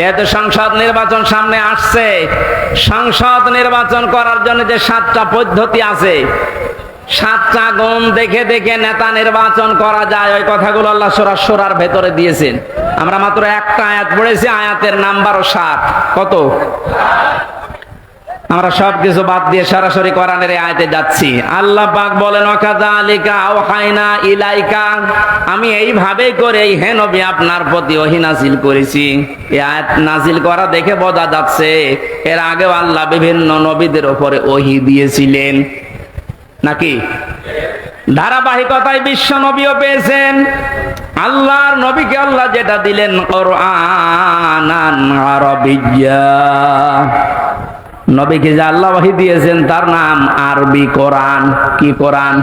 যেহেতু সংসদ নির্বাচন সামনে আসছে, সংসদ নির্বাচন করার জন্য যে সাতটা পদ্ধতি আছে, সাতটা গুণ দেখে দেখে নেতা নির্বাচন করা যায়, ওই কথাগুলো আল্লাহ সোরা সোরার ভেতরে দিয়েছেন। আমরা মাত্র একটা আয়াত পড়েছি, আয়াতের নাম্বারও সাত। কত? আমরা সব কিছু বাদ দিয়ে সরাসরি কোরআনের আয়তে যাচ্ছি। আল্লাহ পাক বলেন ইলাইকা। আমি এইভাবে করে, হে নবী, আপনার প্রতি ওহী নাজিল করেছি। এই আয়াত নাজিল করা দেখে বোঝা যাচ্ছে, এর আগেও আল্লাহ বিভিন্ন নবীদের উপরে ওহী দিয়েছিলেন। নাকি? ধারাবাহিকতায় বিশ্ব নবীও পেয়েছেন। আল্লাহর নবীকে আল্লাহ যেটা দিলেন, কোরআনান আরবিয়্যা। নবীকে যে আল্লাহ দিয়েছেন, তার নাম আরবি কোরআন। কি কোরআন?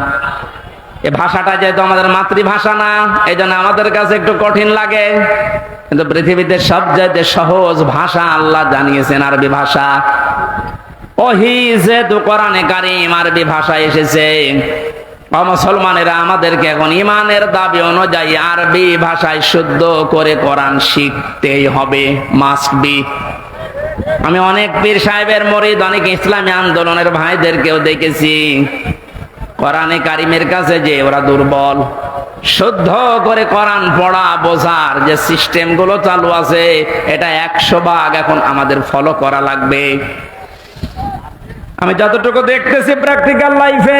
এ ভাষাটা যেহেতু আমাদের মাতৃভাষা না এই জন্য আমাদের কাছে একটু কঠিন লাগে। কিন্তু পৃথিবীতে সবচাইতে সহজ ভাষা আল্লাহ জানিয়েছেন, আরবি ভাষা। ওহি যেহেতু কোরআনে কারিম আরবি ভাষা এসেছে মুসলমানেরা আমাদেরকে এখন ইমানের দাবি অনুযায়ী আরবি ভাষায় শুদ্ধ করে কোরআন শিখতেই হবে মাস্ট বি আমি অনেক পীর সাহেবের মরিদ, অনেক ইসলামী আন্দোলনের ভাইদেরকেও দেখেছি। কোরআনে কারিমের কাছে যে ওরা দুর্বল, শুদ্ধ করে কোরআন পড়া, বোঝার যে সিস্টেমগুলো চালু আছে, এটা একশো ভাগ এখন আমাদের ফলো করা লাগবে। আমি যতটুকু দেখতেছি প্র্যাকটিক্যাল লাইফে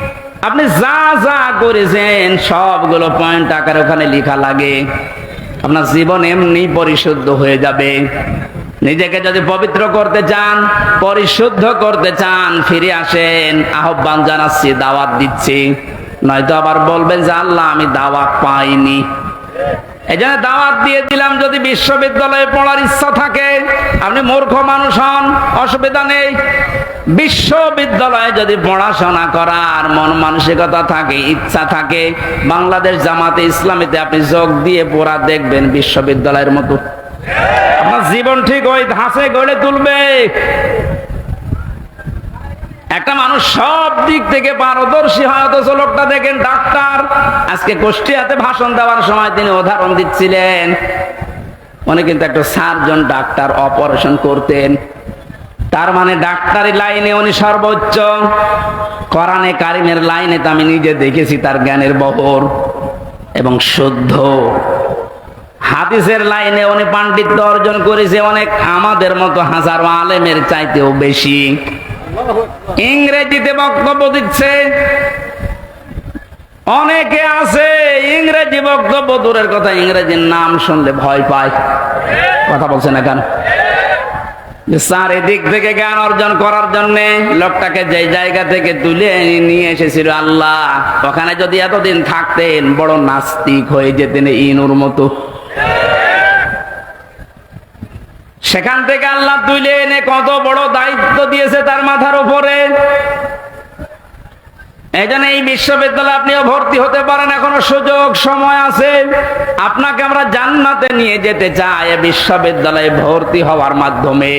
আপনি যা যা করেছেন, সবগুলো পয়েন্ট আকার ওখানে লেখা লাগে। আপনার জীবন এমনি পরিশুদ্ধ হয়ে যাবে। নিজেকে যদি পবিত্র করতে চান, পরিশুদ্ধ করতে চান, ফিরে আসেন, আহ্বান জানাচ্ছি, দাওয়াত দিচ্ছি। নয়তো আবার বলবেন যে, আল্লাহ, আমি দাওয়াত পাইনি। এই জন্য দাওয়াত দিয়ে দিলাম, যদি বিশ্ববিদ্যালয়ে পড়ার ইচ্ছা থাকে, আপনি মূর্খ মানুষ হন, অসুবিধা নেই। বিশ্ববিদ্যালয়ে যদি পড়াশোনা করার মন মানসিকতা থাকে, ইচ্ছা থাকে, বাংলাদেশ জামাতে ইসলামীতে আপনি যোগ দিয়ে পড়া দেখবেন বিশ্ববিদ্যালয়ের মতো। আপনার জীবন ঠিক ওই ধাঁচে গড়ে তুলবে। একটা মানুষ সব দিক থেকে পারদর্শী হয়, অথচ লোকটা দেখেন ডাক্তার। আজকে কুষ্টিয়াতে ভাষণ দেওয়ার সময় তিনি উদাহরণ দিচ্ছিলেন। উনি কিন্তু একটা সার্জন ডাক্তার অপারেশন করতেন। তার মানে ডাক্তারি লাইনে উনি সর্বোচ্চ। কোরআনে কারিমের লাইনে তো আমি নিজে দেখেছি তার জ্ঞানের বহর এবং শুদ্ধ। হাদিসের লাইনে উনি পাণ্ডিত্য অর্জন করেছে অনেক। আমাদের মতো হাজারো আলেমের চাইতেও বেশি। ইংরেজিতে বক্তব্য দিচ্ছে। অনেকে আছে ইংরেজি বক্তব্য, দূরের কথা ইংরেজির নাম শুনলে ভয় পায়। কথা বলছে না কেন? যে চারিদিক থেকে জ্ঞান অর্জন করার জন্য লোকটাকে যে জায়গা থেকে তুলে নিয়ে এসেছিল আল্লাহ, ওখানে যদি এতদিন থাকতেন, বড় নাস্তিক হয়ে যেতেন ইনুর মতো সেখান থেকে আল্লাহ তুলে এনে কত বড় দায়িত্ব দিয়েছে তার মাথার উপরে। এখানে এই বিশ্ববিদ্যালয়ে আপনিও ভর্তি হতে পারেন, এখনও সুযোগ সময় আছে। আপনাকে আমরা জান্নাতে নিয়ে যেতে চাই বিশ্ববিদ্যালয়ে ভর্তি হওয়ার মাধ্যমে।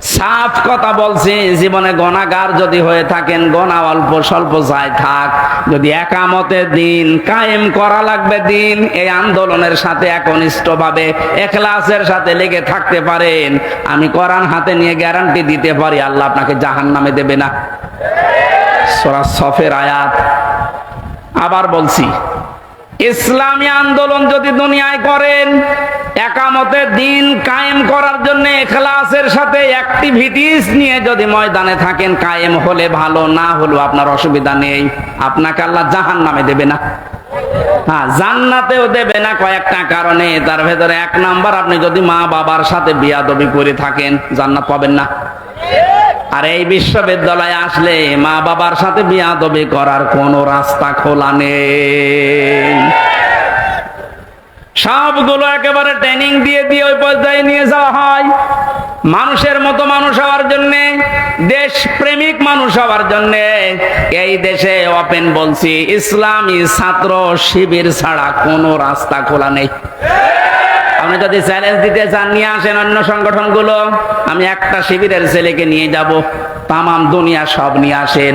সাফ কথা বলছি, জীবনে গণাগার যদি হয়ে থাকেন গণা অল্প স্বল্প যায় থাক। যদি একামতে দিন কায়েম করা লাগবে দিন, এই আন্দোলনের সাথে একনিষ্ঠ ভাবে এখলাসের সাথে লেগে থাকতে পারেন। আমি কোরআন হাতে নিয়ে গ্যারান্টি দিতে পারি, আল্লাহ আপনাকে জাহান নামে দেবে না। সোরা সফের আয়াত। আবার বলছি, ইসলামী আন্দোলন যদি দুনিয়ায় করেন একামতে দিন কায়েম করার জন্য এখলাসের সাথে অ্যাক্টিভিটিস নিয়ে যদি ময়দানে থাকেন, কায়েম হলে ভালো, না হলেও আপনার অসুবিধা নেই। আপনাকে আল্লাহ জাহান নামে দেবে না। হ্যাঁ জান্নাতেও দেবে না কয়েকটা কারণে। তার ভেতরে এক নাম্বার, আপনি যদি মা বাবার সাথে বিয়াদবি করে থাকেন, জান্নাত পাবেন না। আর এই বিশ্ববিদ্যালয়ে আসলে মা বাবার সাথে বিয়াদবি করার কোনো রাস্তা খোলা নেই। সবগুলো একেবারে ট্রেনিং দিয়ে দিয়ে ওই পর্যায়ে নিয়ে যাওয়া হয়। মানুষের মতো মানুষ হওয়ার জন্য দেশ প্রেমিক মানুষ হওয়ার জন্য, এই দেশে ওপেন বলছি, ইসলামী ছাত্র শিবির ছাড়া কোনো রাস্তা খোলা নেই। আপনি যদি চ্যালেঞ্জ দিতে চান, নিয়ে আসেন অন্য সংগঠনগুলো। আমি একটা শিবিরের ছেলেকে নিয়ে যাব, তামাম দুনিয়া সব নিয়ে আসেন।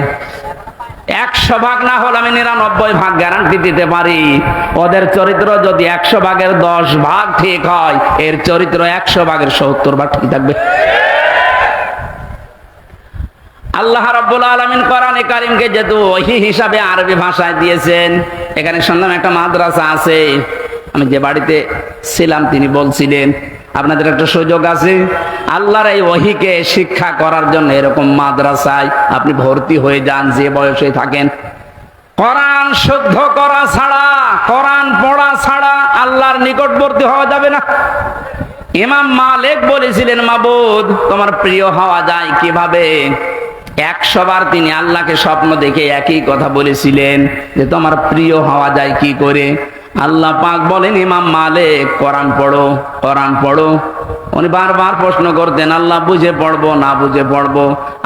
একশো ভাগ না হলে আমি নিরানব্বই ভাগ গ্যারান্টি দিতে পারি। ওদের চরিত্র যদি একশো ভাগের দশ ভাগ ঠিক হয়, এর চরিত্র একশো ভাগের সত্তর ভাগ ঠিক থাকবে। আল্লাহ রাব্বুল আলামিন কোরআনে কারিমকে যেহেতু ওহি হিসাবে আরবি ভাষায় দিয়েছেন, এখানে শুনলাম একটা মাদ্রাসা আছে। আমি যে বাড়িতে ছিলাম, তিনি বলছিলেন আপনাদের একটা সুযোগ আছে? আল্লাহর এই ওহিকে শিক্ষা করার জন্য এরকম মাদ্রাসায় আপনি ভর্তি হয়ে যান, যে বয়সে থাকেন। কোরআন শুদ্ধ করা ছাড়া, কোরআন পড়া ছাড়া আল্লাহর নিকটবর্তী হওয়া যাবে না। ইমাম মালিক বলেছিলেন, মাবুদ, তোমার প্রিয় হওয়া যায় কীভাবে? একশো বার তিনি আল্লাহকে স্বপ্ন দেখে একই কথা বলেছিলেন, যে তোমার প্রিয় হওয়া যায় কি করে? আল্লাহ পাক বলেন, ইমাম মালিক, কোরআন পড়ো কোরআন পড়ো। উনি বারবার প্রশ্ন করতেন, আল্লাহ বুঝে পড়ব, না বুঝে পড়ব?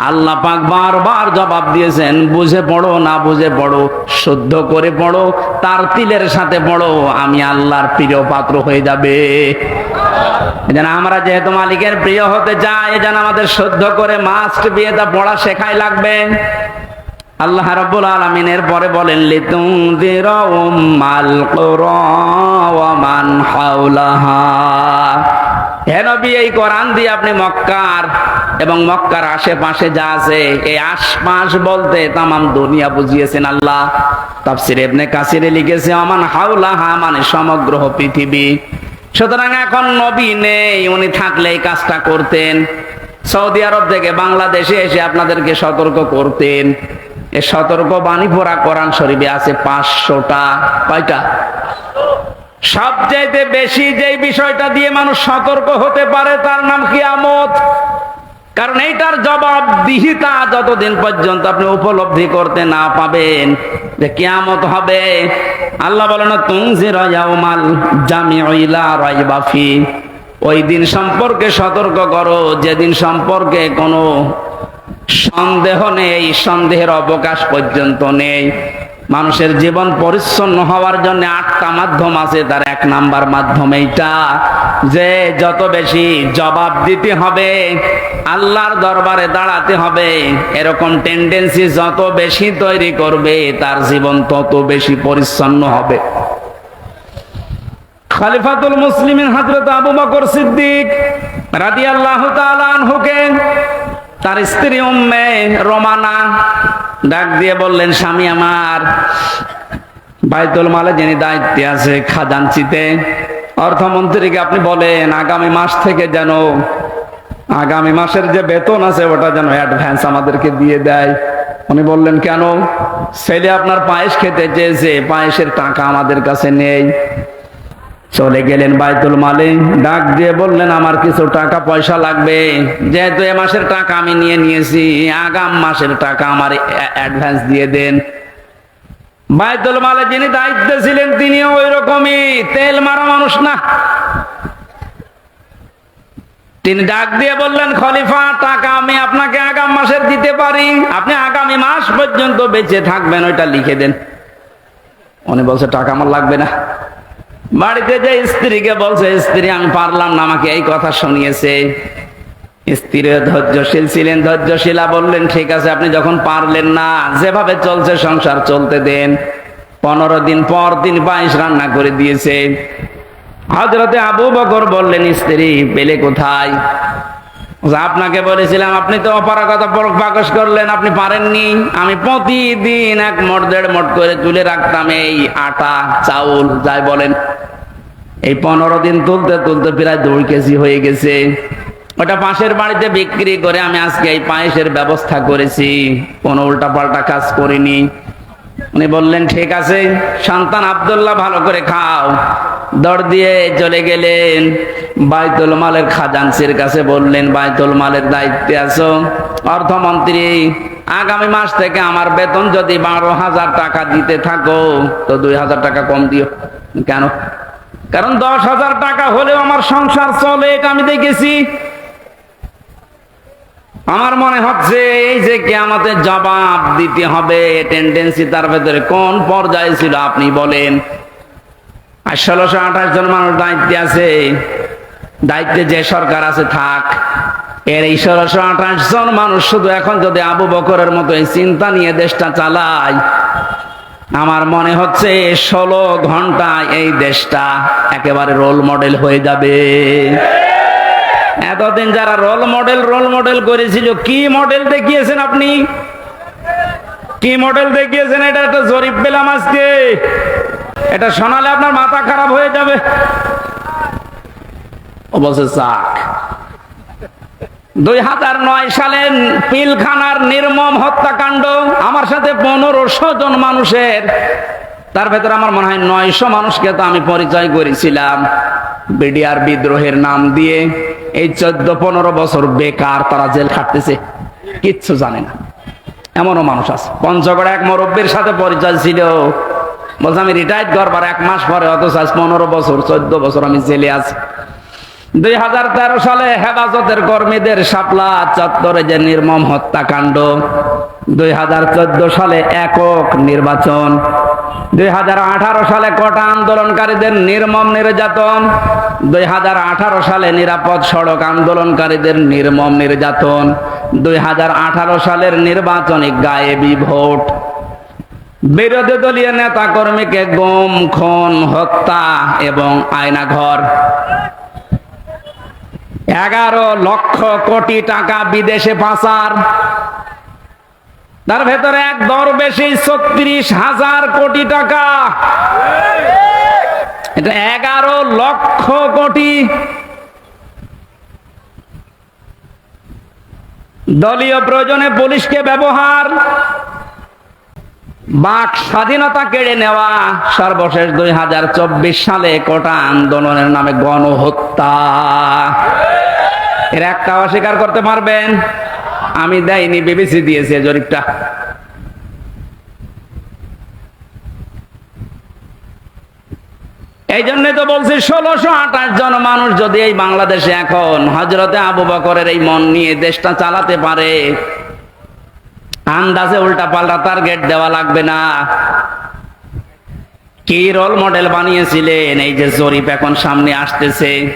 আল্লাহ পাক বারবার জবাব দিয়েছেন, বুঝে পড়ো, না বুঝে পড়ো, শুদ্ধ করে পড়ো, তার তিলের সাথে পড়ো, আমি আল্লাহর প্রিয় পাত্র হয়ে যাবে। যেন আমরা যেহেতু মালিকের প্রিয় হতে চাই যেন আমাদের শুদ্ধ করে মাস্ট বিয়েটা পড়া শেখাই লাগবে। আল্লাহ রাব্বুল আলামিনের পরে বলেন লিতুনযিরা উম্মাল কুরা ওয়া মান হাওলাহা। হে নবী, এই কোরআন দিয়ে আপনি মক্কার এবং মক্কার আশেপাশে যা আছে, এই আশপাশ বলতে তামাম দুনিয়া বুঝিয়েছেন আল্লাহ। তাফসির ইবনে কাসিরে লিখেছে আমান হাওলাহা মানে সমগ্র পৃথিবী। সুতরাং এখন নবী নেই, উনি থাকলে এই কাজটা করতেন। সৌদি আরব থেকে বাংলাদেশে এসে আপনাদেরকে সতর্ক করতেন। এ সতর্ক বাণী পড়া কোরআন শরীফে আছে পাঁচশোটা, কয়টা? সবচাইতে বেশি যেই বিষয়টা দিয়ে মানুষ সতর্ক হতে পারে তার নাম কিয়ামত। কারণ এইটার জবাব দিহিতা যতদিন পর্যন্ত আপনি উপলব্ধি করতে না পাবেন যে কিয়ামত হবে। আল্লাহ বলেন তুমজির ইয়াউমাল জামিউলা রাইবাফি ওই দিন সম্পর্কে সতর্ক করো, যেদিন সম্পর্কে কোনো সন্দেহ নেই সন্দেহের অবকাশ পর্যন্ত নেই। মানুষের জীবন পরিচ্ছন্ন হওয়ার জন্য আটটা মাধ্যম আছে, তার এক নাম্বার মাধ্যম এইটা, যে যত বেশি জবাব দিতে হবে, আল্লাহর দরবারে দাঁড়াতে হবে, এরকম টেন্ডেন্সি যত বেশি তৈরি করবে, তার জীবন তত বেশি পরিচ্ছন্ন হবে। খালিফাতুল মুসলিমিন হযরত আবু বকর সিদ্দিক রাদিয়াল্লাহু তাআলা আনহুকে তার স্ত্রী উম্মে রোমানা ডাক দিয়ে বললেন, স্বামী আমার, বাইতুল মালে যিনি দায়িত্বে আছে খাজানচিতে অর্থমন্ত্রীকে আপনি বলেন, আগামী মাস থেকে যেন, আগামী মাসের যে বেতন আছে, ওটা যেন অ্যাডভান্স আমাদেরকে দিয়ে দেয়। উনি বললেন, কেন? ছেলে আপনার পায়েস খেতে চেয়েছে, পায়েসের টাকা আমাদের কাছে নেই। চলে গেলেন বাইতুল মালে। ডাক দিয়ে বললেন, আমার কিছু টাকা পয়সা লাগবে। যেহেতু এ মাসের টাকা আমি নিয়ে নিয়েছি, আগাম মাসের টাকা আমার অ্যাডভান্স দিয়ে দেন। বাইতুল মালে যিনি দায়িত্বে ছিলেন, তিনিও ওই রকমই তেল মারা মানুষ না। তিনি ডাক দিয়ে বললেন, খলিফা, টাকা আমি আপনাকে আগাম মাসের দিতে পারি। আপনি আগামী মাস পর্যন্ত বেঁচে থাকবেন, ওইটা লিখে দেন। উনি বলছে, টাকা আমার লাগবে না। বাড়িতে যে স্ত্রীকে বলছে, স্ত্রী, আমি পারলাম না, আমাকে এই কথা শুনিয়েছে। স্ত্রী ধৈর্যশীল ছিলেন, ধৈর্যশীলা বললেন, ঠিক আছে, আপনি যখন পারলেন না, যেভাবে চলছে সংসার, চলতে দেন। পনেরো দিন পর দিন বাইশ রান্না করে দিয়েছে। হজরতে আবু বকর বললেন, স্ত্রী, পেলে কোথায়? আপনাকে বলেছিলাম, আপনি তো অপারগতা প্রকাশ করলেন, আপনি পারেননি। আমি প্রতিদিন এক মোট, দেড় মোট করে তুলে রাখতাম এই আটা, চাউল, যাই বলেন। এই পনেরো দিন তুলতে তুলতে প্রায় দুই কেজি হয়ে গেছে। ওটা পাশের বাড়িতে বিক্রি করে আমি আজকে এই পায়েসের ব্যবস্থা করেছি। কোনো উল্টা পাল্টা কাজ করিনি। উনি বললেন, ঠিক আছে, সন্তান আবদুল্লাহ ভালো করে খাও। দর দিয়ে চলে গেলেন। বাইতুল মালের খাজানসির কাছে বললেন, বাইতুল মালের দায়িত্বে আছো? অর্থমন্ত্রী, আগামী মাস থেকে আমার বেতন যদি বারো হাজার টাকা দিতে থাকো, তো দুই হাজার টাকা কম দিও। কেন? কারণ দশ হাজার টাকা হলেও আমার সংসার চলে, এটা আমি দেখেছি। আমার মনে হচ্ছে, এই যে কে আমাদের জবাব দিতে হবে টেন্ডেন্সি তার ভেতরে কোন পর্যায়ে ছিল আপনি বলেন। আর ষোলোশো আঠাশ জন মানুষ দায়িত্বে আছে। দায়িত্বে যে সরকার আছে থাক। এর এই ষোলোশো আঠাশ জন মানুষ শুধু এখন যদি আবু বকরের মতো এই চিন্তা নিয়ে দেশটা চালায়, আমার মনে হচ্ছে ষোলো ঘন্টায় এই দেশটা একেবারে রোল মডেল হয়ে যাবে। এতদিন যারা রোল মডেল রোল মডেল করেছিল, কি মডেল দেখিয়েছেন আপনি? কি মডেল দেখিয়েছেন? এটা একটা জরিপ পেলাম আজকে। এটা শোনালে আপনার মাথা খারাপ হয়ে যাবে। দুই হাজার নয় সালে পিলখানার নির্মম হত্যাকাণ্ড আমার সাথে পনেরোশো জন মানুষের। তার ভেতরে আমার মনে হয় নয়শো মানুষকে তো আমি পরিচয় করেছিলাম। বিডিআর বিদ্রোহের নাম দিয়ে এই চোদ্দ পনেরো বছর বেকার তারা জেল খাটতেছে। কিচ্ছু জানে না। এমনও মানুষ আছে। পঞ্চগড়ে এক মুরব্বীর সাথে পরিচয় ছিল। বলছে, আমি রিটায়ার্ড করবার এক মাস পরে, অথচ আজ পনেরো বছর, চোদ্দ বছর আমি জেলে আছি। দুই হাজার তেরো সালে হেফাজতের কর্মীদের শাপলা চত্বরে যে নির্মম হত্যাকাণ্ড, দুই হাজার চোদ্দ সালে একক নির্বাচন, দুই হাজার আঠারো সালে কটা আন্দোলনকারীদের নির্মম নির্যাতন, দুই হাজার আঠারো সালে নিরাপদ সড়ক আন্দোলনকারীদের নির্মম নির্যাতন, দুই হাজার আঠারো সালের নির্বাচনী গায়েবী ভোট। বিরোধী দলীয় নেতা কর্মীকে গুম, খুন, হত্যা এবং আয়নাঘর। এগারো লক্ষ কোটি টাকা বিদেশে পাচার। তার ভেতরে এক দর বেশি ছত্রিশ হাজার কোটি টাকা। এটা এগারো লক্ষ কোটি। দলীয় প্রয়োজনে পুলিশকে ব্যবহার। বাক স্বাধীনতা কেড়ে নেওয়া সর্বশেষ দুই হাজার চব্বিশ সালে কোটা আন্দোলনের নামে গণহত্যা। এর একটা অস্বীকার করতে পারবেন, আমি দেয়নি, বিবিসি দিয়েছে জরিপটা। এই জন্য তো বলছি, ষোলোশো আঠাশ জন মানুষ যদি এই বাংলাদেশে এখন হজরতে আবু বকরের এই মন নিয়ে দেশটা চালাতে পারে আন্দাজে উল্টা পাল্টা টার্গেট দেওয়া লাগবে না। কি রোল মডেল বানিয়েছিলেন? এই যে জরিপ এখন সামনে আসতেছে।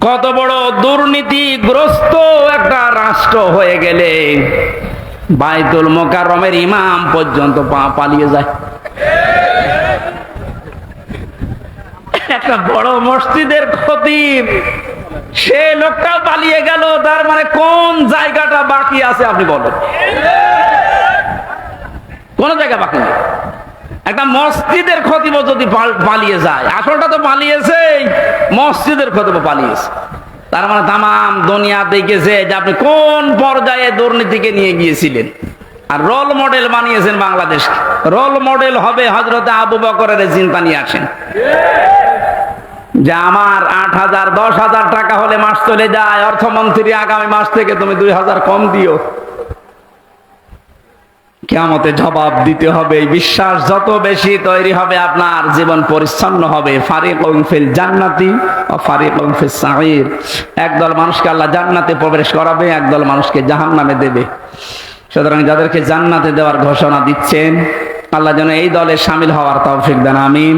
কত বড় দুর্নীতিগ্রস্ত একটা রাষ্ট্র হয়ে গেলে বাইতুল মোকাররমের ইমাম পর্যন্ত পা- পালিয়ে যায়। একটা বড় মসজিদের খতিব সে লোকটা পালিয়ে গেল, তার মানে কোন জায়গাটা বাকি আছে আপনি বলেন। কোন জায়গা বাকি নেই। একটা মসজিদের খতিব যদি পাল- পালিয়ে যায়, আসলটা তো পালিয়েছে মসজিদের খতিব পালিয়েছে। তার মানে তামাম দুনিয়া দেখেছে যে আপনি কোন পর্যায়ে দুর্নীতিকে নিয়ে গিয়েছিলেন। আর রোল মডেল বানিয়েছেন বাংলাদেশ রোল মডেল হবে হজরতে আবু বকরের চিন্তা নিয়ে আসেন। যে আমার আট হাজার, দশ হাজার টাকা হলে মাস চলে যায়, অর্থমন্ত্রী আগামী মাস থেকে তুমি দুই হাজার কম দিও। কেমতে জবাব দিতে হবে বিশ্বাস যত বেশি তৈরি হবে আপনার জীবন পরিচ্ছন্ন হবে। ফারিক ফিল জান্নাতি ও ফারিক ফিল সাহির একদল মানুষকে আল্লাহ জান্নাতে প্রবেশ করাবে, একদল মানুষকে জাহান্নামে দেবে। সুতরাং যাদেরকে জান্নাতে দেওয়ার ঘোষণা দিচ্ছেন, আল্লাহ যেন এই দলে সামিল হওয়ার তৌফিক দেন, আমিন।